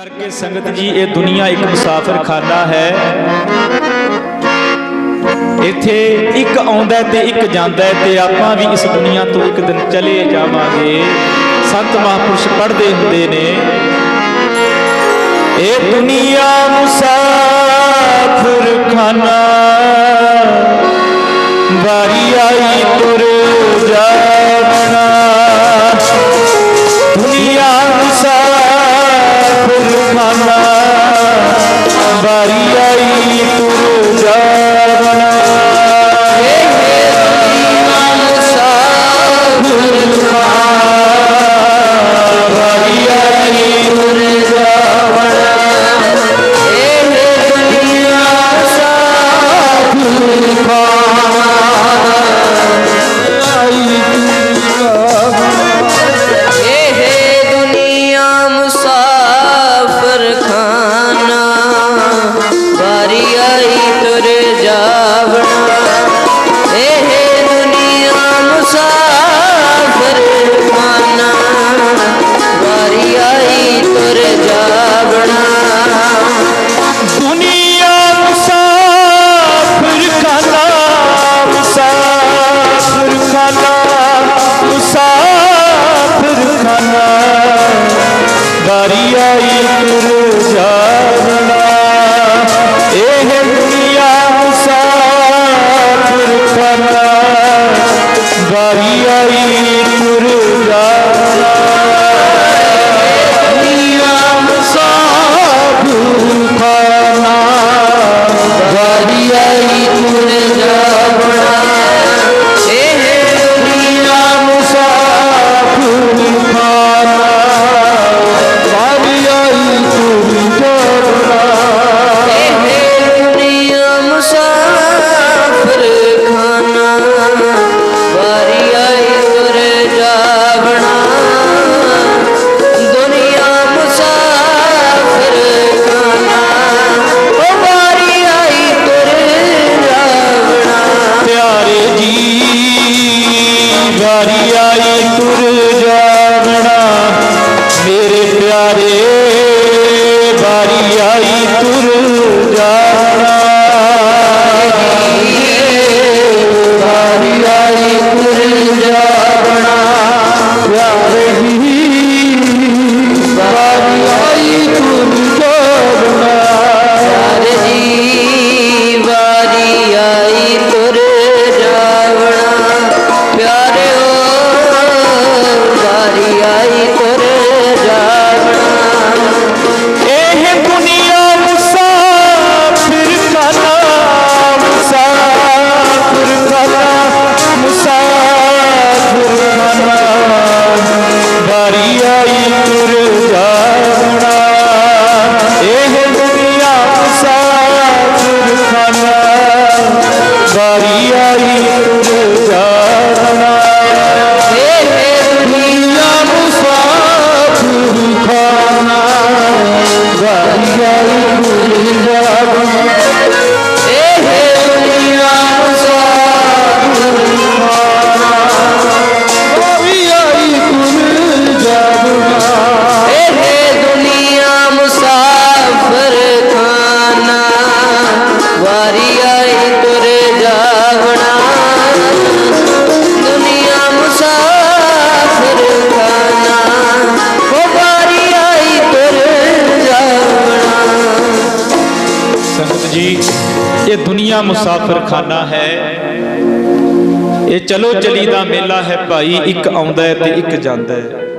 ਕਰਕੇ ਸੰਗਤ ਜੀ, ਇਹ ਦੁਨੀਆ ਇੱਕ ਮੁਸਾਫਰ ਖਾਨਾ ਹੈ। ਇੱਥੇ ਇੱਕ ਆਉਂਦਾ ਤੇ ਇੱਕ ਜਾਂਦਾ ਤੇ ਆਪਾਂ ਵੀ ਇਸ ਦੁਨੀਆ ਤੋਂ ਇੱਕ ਦਿਨ ਚਲੇ ਜਾਵਾਂਗੇ। ਸੰਤ ਮਹਾਂਪੁਰਸ਼ ਪੜਦੇ ਹੁੰਦੇ ਨੇ। ਇਹ ਦੁਨੀਆ ਮੁਸਾਫਰ ਖਾਨਾ দাঁড়িয়াই তুমি যা। ਵਾਰੀ ਆਈ ਤੁਰ ਜਾਣਾ ਮੇਰੇ ਪਿਆਰੇ ਵਾਰੀ ਆਈ ਤੁਰ ਦੁਨੀਆ ਮੁਸਾਫਰਖਾਨਾ ਹੈ। ਇਹ ਚਲੋ ਚਲੀ ਦਾ ਮੇਲਾ ਹੈ ਭਾਈ, ਇੱਕ ਆਉਂਦਾ ਹੈ ਤੇ ਇੱਕ ਜਾਂਦਾ ਹੈ।